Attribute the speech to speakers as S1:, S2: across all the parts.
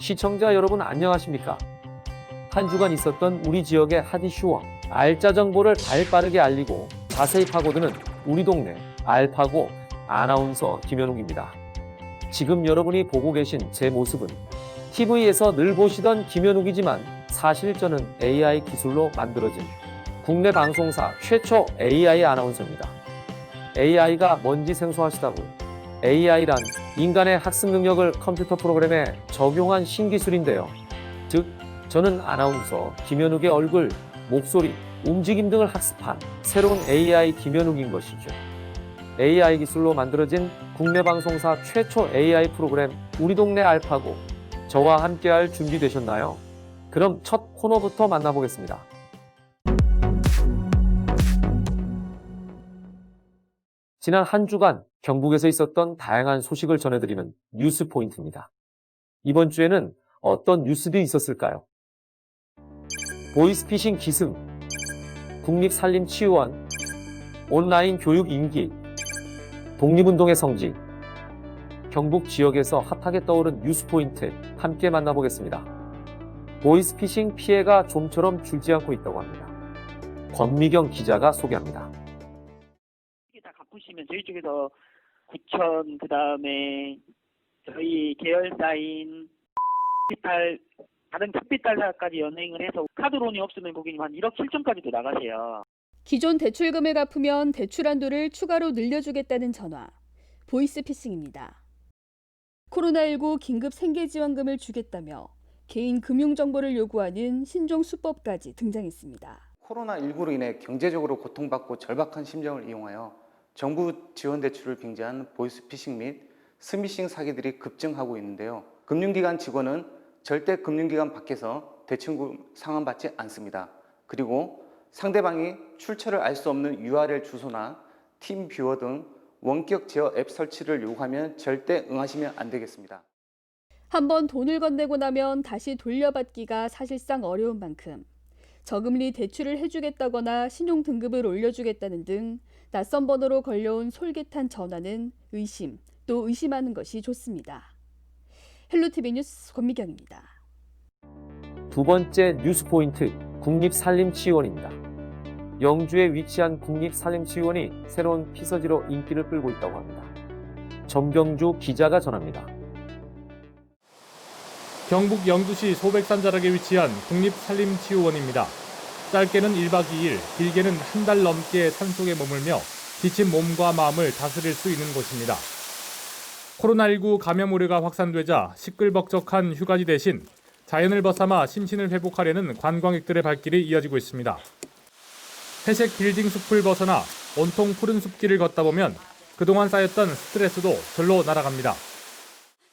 S1: 시청자 여러분 안녕하십니까? 한 주간 있었던 우리 지역의 핫 이슈와 알짜 정보를 발빠르게 알리고 자세히 파고드는 우리 동네 알파고 아나운서 김현욱입니다. 지금 여러분이 보고 계신 제 모습은 TV에서 늘 보시던 김현욱이지만 사실 저는 AI 기술로 만들어진 국내 방송사 최초 AI 아나운서입니다. AI가 뭔지 생소하시다고요? AI란 인간의 학습 능력을 컴퓨터 프로그램에 적용한 신기술인데요. 즉, 저는 아나운서 김현욱의 얼굴, 목소리, 움직임 등을 학습한 새로운 AI 김현욱인 것이죠. AI 기술로 만들어진 국내 방송사 최초 AI 프로그램 우리 동네 알파고 저와 함께할 준비되셨나요? 그럼 첫 코너부터 만나보겠습니다. 지난 한 주간 경북에서 있었던 다양한 소식을 전해드리는 뉴스 포인트입니다. 이번 주에는 어떤 뉴스들이 있었을까요? 보이스피싱 기승, 국립산림치유원, 온라인 교육 인기, 독립운동의 성지, 경북 지역에서 핫하게 떠오른 뉴스 포인트 함께 만나보겠습니다. 보이스피싱 피해가 좀처럼 줄지 않고 있다고 합니다. 권미경 기자가 소개합니다.
S2: 이게 다 갚으시면 저희 쪽에서 9천 그 다음에 저희 계열사인 카피탈 다른 카피탈사까지 연행을 해서 카드론이 없으면 고객님 한 1억 7천까지도 나가세요.
S3: 기존 대출금을 갚으면 대출 한도를 추가로 늘려주겠다는 전화. 보이스피싱입니다. 코로나19 긴급 생계지원금을 주겠다며 개인 금융 정보를 요구하는 신종 수법까지 등장했습니다.
S4: 코로나19로 인해 경제적으로 고통받고 절박한 심정을 이용하여 정부 지원 대출을 빙자한 보이스피싱 및 스미싱 사기들이 급증하고 있는데요. 금융기관 직원은 절대 금융기관 밖에서 대출금 상환받지 않습니다. 그리고 상대방이 출처를 알 수 없는 URL 주소나 팀뷰어 등 원격 제어 앱 설치를 요구하면 절대 응하시면 안 되겠습니다.
S3: 한번 돈을 건네고 나면 다시 돌려받기가 사실상 어려운 만큼 저금리 대출을 해주겠다거나 신용 등급을 올려주겠다는 등 낯선 번호로 걸려온 솔깃한 전화는 의심 또 의심하는 것이 좋습니다. 헬로티비 뉴스 권미경입니다.
S1: 두 번째 뉴스 포인트 국립산림치유원입니다. 영주에 위치한 국립산림치유원이 새로운 피서지로 인기를 끌고 있다고 합니다. 정경주 기자가 전합니다.
S5: 경북 영주시 소백산 자락에 위치한 국립산림치유원입니다. 짧게는 1박 2일, 길게는 한 달 넘게 산속에 머물며 지친 몸과 마음을 다스릴 수 있는 곳입니다. 코로나19 감염 우려가 확산되자 시끌벅적한 휴가지 대신 자연을 벗삼아 심신을 회복하려는 관광객들의 발길이 이어지고 있습니다. 회색 빌딩 숲을 벗어나 온통 푸른 숲길을 걷다 보면 그동안 쌓였던 스트레스도 절로 날아갑니다.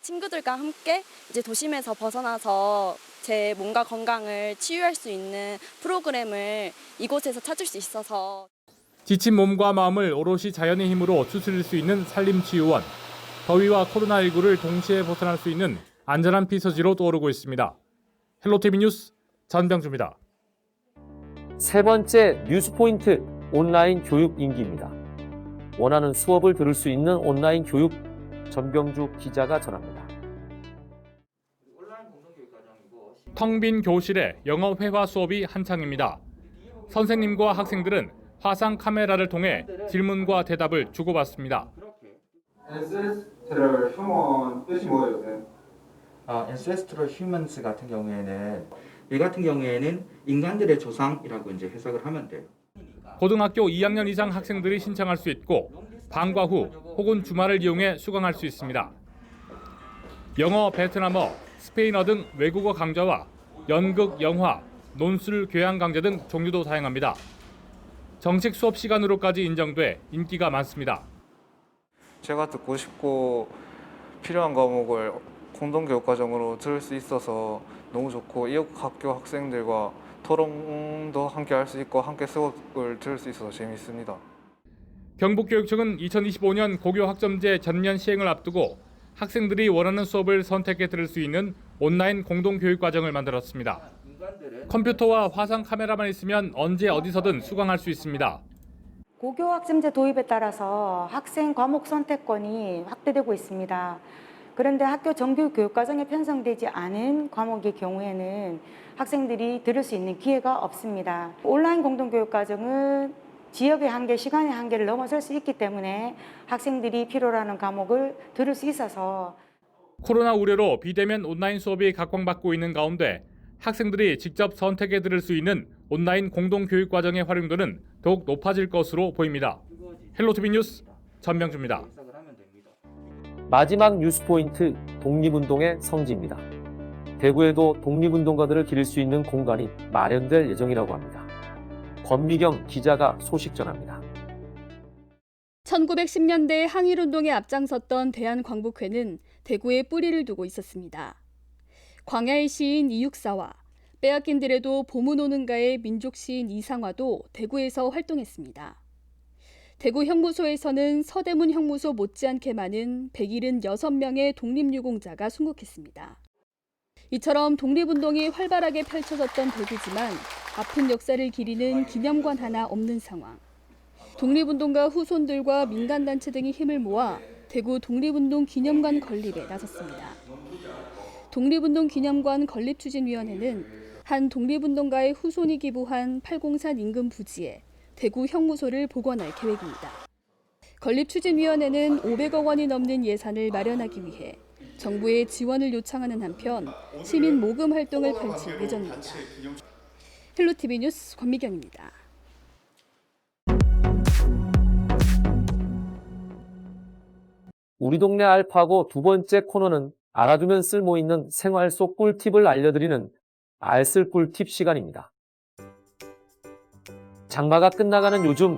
S6: 친구들과 함께 이제 도심에서 벗어나서 제 몸과 건강을 치유할 수 있는 프로그램을 이곳에서 찾을 수 있어서
S5: 지친 몸과 마음을 오롯이 자연의 힘으로 추스릴 수 있는 산림치유원. 더위와 코로나19를 동시에 벗어날 수 있는 안전한 피서지로 떠오르고 있습니다. 헬로티비 뉴스 전병주입니다.
S1: 세 번째 뉴스 포인트 온라인 교육 인기입니다. 원하는 수업을 들을 수 있는 온라인 교육 전병주 기자가 전합니다.
S5: 텅 빈 교실에 영어 회화 수업이 한창입니다. 선생님과 학생들은 화상 카메라를 통해 질문과 대답을 주고받습니다.
S7: ancestral human 뜻이 뭐예요? 네.
S8: 아, ancestral humans 같은 경우에는 이 같은 경우에는 인간들의 조상이라고 이제 해석을 하면 돼요.
S5: 고등학교 2학년 이상 학생들이 신청할 수 있고 방과 후 혹은 주말을 이용해 수강할 수 있습니다. 영어, 베트남어, 스페인어 등 외국어 강좌와 연극, 영화, 논술, 교양 강좌 등 종류도 다양합니다. 정식 수업 시간으로까지 인정돼 인기가 많습니다.
S9: 제가 듣고 싶고 필요한 과목을 공동교육 과정으로 들을 수 있어서 너무 좋고 이국 학교 학생들과 토론도 함께 할 수 있고 함께 수업을 들을 수 있어서 재미있습니다.
S5: 경북교육청은 2025년 고교 학점제 전면 시행을 앞두고 학생들이 원하는 수업을 선택해 들을 수 있는 온라인 공동 교육 과정을 만들었습니다. 컴퓨터와 화상 카메라만 있으면 언제 어디서든 수강할 수 있습니다.
S10: 고교 학점제 도입에 따라서 학생 과목 선택권이 확대되고 있습니다. 그런데 학교 정규 교육 과정에 편성되지 않은 과목의 경우에는 학생들이 들을 수 있는 기회가 없습니다. 온라인 공동 교육 과정은 지역의 한계, 시간의 한계를 넘어설 수 있기 때문에 학생들이 필요로 하는 과목을 들을 수 있어서
S5: 코로나 우려로 비대면 온라인 수업이 각광받고 있는 가운데 학생들이 직접 선택해 들을 수 있는 온라인 공동 교육 과정의 활용도는 더욱 높아질 것으로 보입니다. 헬로티비 뉴스 전명주입니다.
S1: 마지막 뉴스 포인트 독립운동의 성지입니다. 대구에도 독립운동가들을 기릴 수 있는 공간이 마련될 예정이라고 합니다. 권미경 기자가 소식 전합니다.
S3: 1910년대 항일운동에 앞장섰던 대한광복회는 대구에 뿌리를 두고 있었습니다. 광야의 시인 이육사와 빼앗긴 들에도 봄은 오는가의 민족 시인 이상화도 대구에서 활동했습니다. 대구 형무소에서는 서대문 형무소 못지않게 많은 176명의 독립유공자가 순국했습니다. 이처럼 독립운동이 활발하게 펼쳐졌던 대구지만 아픈 역사를 기리는 기념관 하나 없는 상황. 독립운동가 후손들과 민간단체 등이 힘을 모아 대구 독립운동 기념관 건립에 나섰습니다. 독립운동 기념관 건립 추진위원회는 한 독립운동가의 후손이 기부한 팔공산 인근 부지에 대구 형무소를 복원할 계획입니다. 건립추진위원회는 500억 원이 넘는 예산을 마련하기 위해 정부의 지원을 요청하는 한편 시민 모금 활동을 펼칠 예정입니다. 헬로티비 뉴스 권미경입니다.
S1: 우리 동네 알파고 두 번째 코너는 알아두면 쓸모 있는 생활 속 꿀팁을 알려드리는 알쓸 꿀팁 시간입니다. 장마가 끝나가는 요즘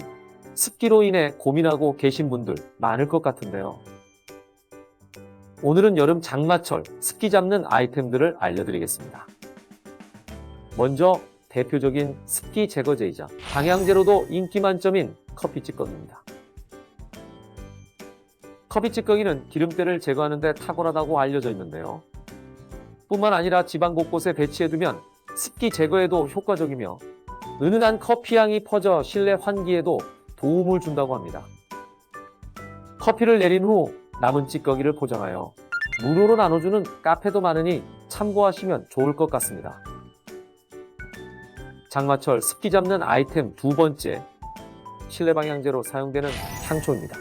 S1: 습기로 인해 고민하고 계신 분들 많을 것 같은데요. 오늘은 여름 장마철 습기 잡는 아이템들을 알려드리겠습니다. 먼저 대표적인 습기 제거제이자 방향제로도 인기 만점인 커피 찌꺼기입니다. 커피 찌꺼기는 기름때를 제거하는 데 탁월하다고 알려져 있는데요. 뿐만 아니라 집안 곳곳에 배치해두면 습기 제거에도 효과적이며 은은한 커피 향이 퍼져 실내 환기에도 도움을 준다고 합니다. 커피를 내린 후 남은 찌꺼기를 포장하여 무료로 나눠주는 카페도 많으니 참고하시면 좋을 것 같습니다. 장마철 습기 잡는 아이템 두 번째, 실내 방향제로 사용되는 향초입니다.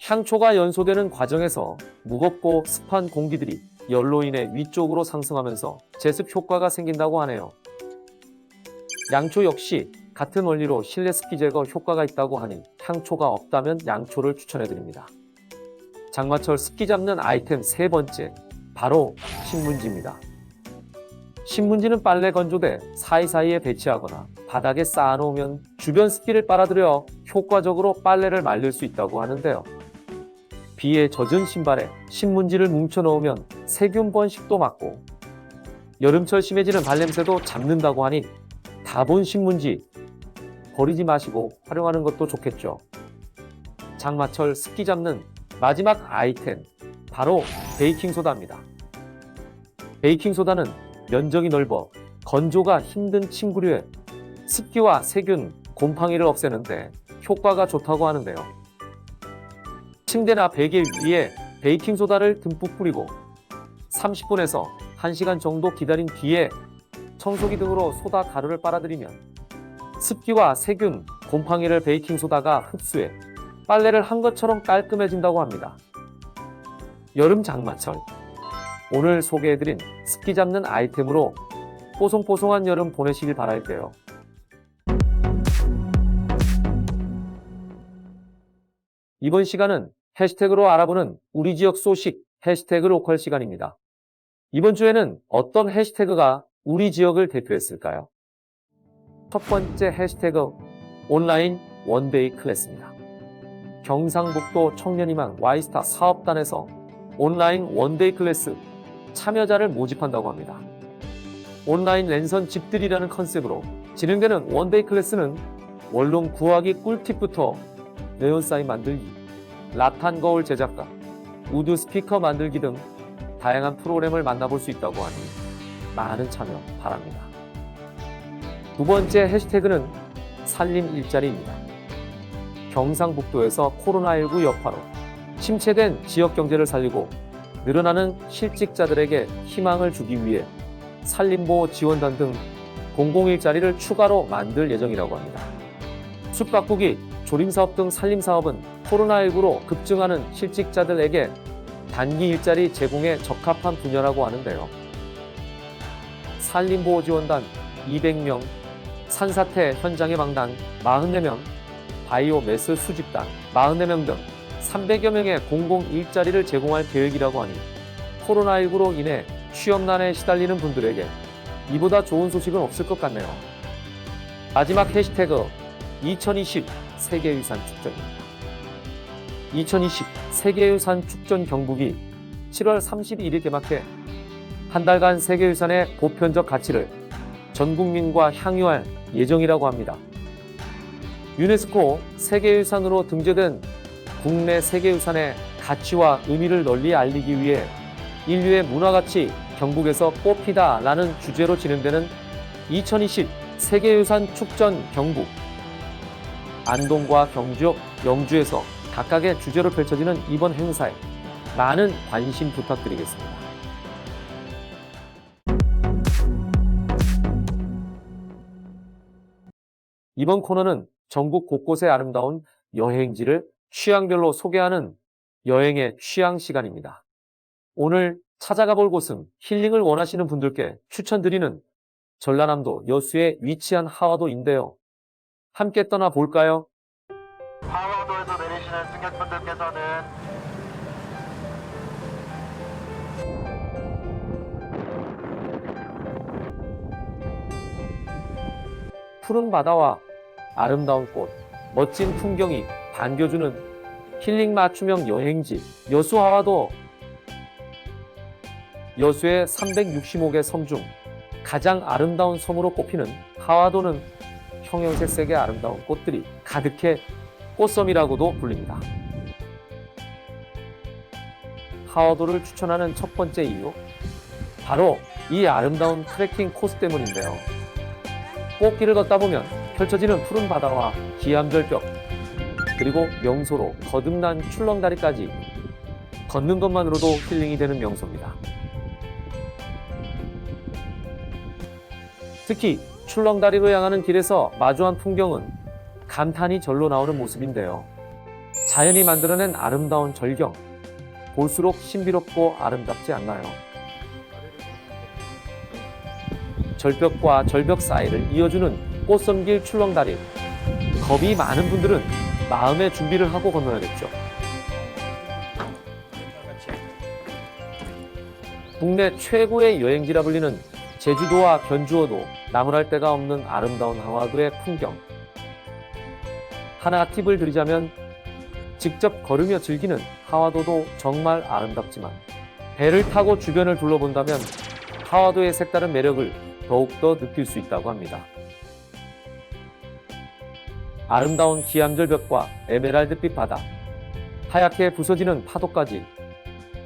S1: 향초가 연소되는 과정에서 무겁고 습한 공기들이 열로 인해 위쪽으로 상승하면서 제습 효과가 생긴다고 하네요. 양초 역시 같은 원리로 실내 습기 제거 효과가 있다고 하니 향초가 없다면 양초를 추천해드립니다. 장마철 습기 잡는 아이템 세 번째, 바로 신문지입니다. 신문지는 빨래 건조대 사이사이에 배치하거나 바닥에 쌓아놓으면 주변 습기를 빨아들여 효과적으로 빨래를 말릴 수 있다고 하는데요. 비에 젖은 신발에 신문지를 뭉쳐 넣으면 세균 번식도 막고 여름철 심해지는 발냄새도 잡는다고 하니 다본 신문지 버리지 마시고 활용하는 것도 좋겠죠. 장마철 습기 잡는 마지막 아이템 바로 베이킹소다입니다. 베이킹소다는 면적이 넓어 건조가 힘든 침구류에 습기와 세균, 곰팡이를 없애는데 효과가 좋다고 하는데요. 침대나 베개 위에 베이킹소다를 듬뿍 뿌리고 30분에서 1시간 정도 기다린 뒤에 청소기 등으로 소다 가루를 빨아들이면 습기와 세균, 곰팡이를 베이킹소다가 흡수해 빨래를 한 것처럼 깔끔해진다고 합니다. 여름 장마철 오늘 소개해드린 습기 잡는 아이템으로 뽀송뽀송한 여름 보내시길 바랄게요. 이번 시간은 해시태그로 알아보는 우리 지역 소식 해시태그 로컬 시간입니다. 이번 주에는 어떤 해시태그가 우리 지역을 대표했을까요? 첫 번째 해시태그 온라인 원데이 클래스입니다. 경상북도 청년희망 와이스타 사업단에서 온라인 원데이 클래스 참여자를 모집한다고 합니다. 온라인 랜선 집들이라는 컨셉으로 진행되는 원데이 클래스는 원룸 구하기 꿀팁부터 네온 사인 만들기, 라탄 거울 제작과 우드 스피커 만들기 등 다양한 프로그램을 만나볼 수 있다고 하니 많은 참여 바랍니다. 두 번째 해시태그는 살림 일자리입니다. 경상북도에서 코로나19 여파로 침체된 지역 경제를 살리고 늘어나는 실직자들에게 희망을 주기 위해 산림보호 지원단 등 공공일자리를 추가로 만들 예정이라고 합니다. 숯바꾸기, 조림사업 등 산림사업은 코로나19로 급증하는 실직자들에게 단기 일자리 제공에 적합한 분야라고 하는데요. 산림보호지원단 200명, 산사태 현장의 망단 44명, 바이오 매스 수집단 44명 등 300여 명의 공공 일자리를 제공할 계획이라고 하니 코로나19로 인해 취업난에 시달리는 분들에게 이보다 좋은 소식은 없을 것 같네요. 마지막 해시태그 2020 세계유산 축전입니다. 2020 세계유산 축전 경북이 7월 31일 개막해 한 달간 세계유산의 보편적 가치를 전 국민과 향유할 예정이라고 합니다. 유네스코 세계유산으로 등재된 국내 세계유산의 가치와 의미를 널리 알리기 위해 인류의 문화가치 경북에서 꽃피다라는 주제로 진행되는 2020 세계유산 축전 경북 안동과 경주, 영주에서 각각의 주제로 펼쳐지는 이번 행사에 많은 관심 부탁드리겠습니다. 이번 코너는 전국 곳곳의 아름다운 여행지를 취향별로 소개하는 여행의 취향 시간입니다. 오늘 찾아가 볼 곳은 힐링을 원하시는 분들께 추천드리는 전라남도 여수에 위치한 하와도인데요. 함께 떠나 볼까요?
S7: 하와도에서 내리시는 승객분들께서는
S1: 푸른 바다와 아름다운 꽃, 멋진 풍경이 반겨주는 힐링 맞춤형 여행지 여수 하와도 여수의 365개 섬 중 가장 아름다운 섬으로 꼽히는 하와도는 형형색색의 아름다운 꽃들이 가득해 꽃섬이라고도 불립니다. 하와도를 추천하는 첫 번째 이유 바로 이 아름다운 트레킹 코스 때문인데요. 꽃길을 걷다 보면 펼쳐지는 푸른 바다와 기암절벽 그리고 명소로 거듭난 출렁다리까지 걷는 것만으로도 힐링이 되는 명소입니다. 특히 출렁다리로 향하는 길에서 마주한 풍경은 감탄이 절로 나오는 모습인데요. 자연이 만들어낸 아름다운 절경 볼수록 신비롭고 아름답지 않나요? 절벽과 절벽 사이를 이어주는 꽃섬길 출렁다리. 겁이 많은 분들은 마음의 준비를 하고 건너야겠죠. 국내 최고의 여행지라 불리는 제주도와 견주어도 나무랄 데가 없는 아름다운 하와도의 풍경. 하나 팁을 드리자면 직접 걸으며 즐기는 하와도도 정말 아름답지만 배를 타고 주변을 둘러본다면 하와도의 색다른 매력을 더욱더 느낄 수 있다고 합니다. 아름다운 기암절벽과 에메랄드빛 바다, 하얗게 부서지는 파도까지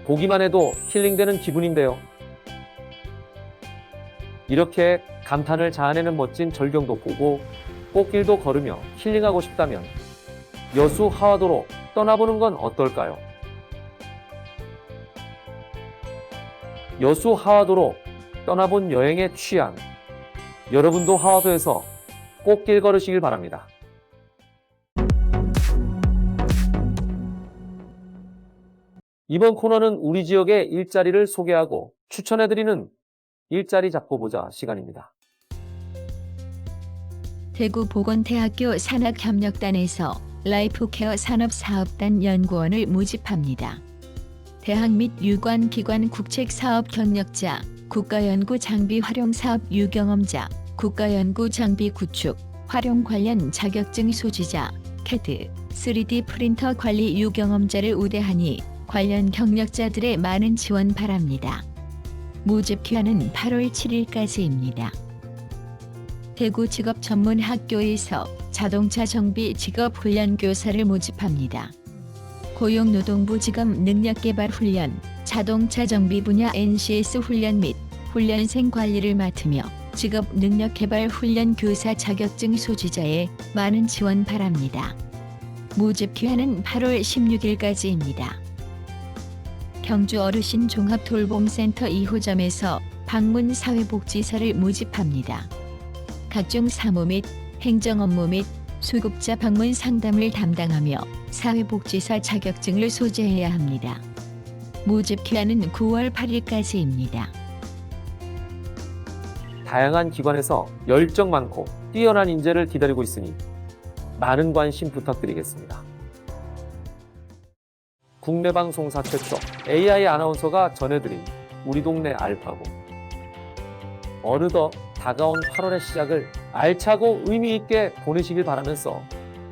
S1: 보기만 해도 힐링되는 기분인데요. 이렇게 감탄을 자아내는 멋진 절경도 보고 꽃길도 걸으며 힐링하고 싶다면 여수 하와도로 떠나보는 건 어떨까요? 여수 하와도로 떠나본 여행의 취향. 여러분도 하와도에서 꽃길 걸으시길 바랍니다. 이번 코너는 우리 지역의 일자리를 소개하고 추천해드리는 일자리 잡고 보자 시간입니다.
S11: 대구 보건대학교 산학협력단에서 라이프케어 산업사업단 연구원을 모집합니다. 대학 및 유관 기관 국책 사업 경력자, 국가연구 장비 활용 사업 유경험자, 국가연구 장비 구축, 활용 관련 자격증 소지자, CAD, 3D 프린터 관리 유경험자를 우대하니 관련 경력자들의 많은 지원 바랍니다. 모집 기한은 8월 7일까지입니다. 대구 직업 전문 학교에서 자동차 정비 직업 훈련 교사를 모집합니다. 고용노동부 직업 능력 개발 훈련, 자동차 정비 분야 NCS 훈련 및 훈련생 관리를 맡으며 직업 능력 개발 훈련 교사 자격증 소지자의 많은 지원 바랍니다. 모집 기한은 8월 16일까지입니다. 경주 어르신 종합 돌봄센터 2호점에서 방문 사회복지사를 모집합니다. 각종 사무 및 행정 업무 및 수급자 방문 상담을 담당하며 사회복지사 자격증을 소지해야 합니다. 모집 기한은 9월 8일까지입니다.
S1: 다양한 기관에서 열정 많고 뛰어난 인재를 기다리고 있으니 많은 관심 부탁드리겠습니다. 국내 방송사 최초 AI 아나운서가 전해드린 우리 동네 알파고. 어느덧 다가온 8월의 시작을 알차고 의미 있게 보내시길 바라면서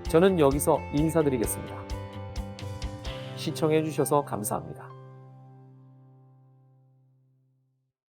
S1: 저는 여기서 인사드리겠습니다. 시청해주셔서 감사합니다.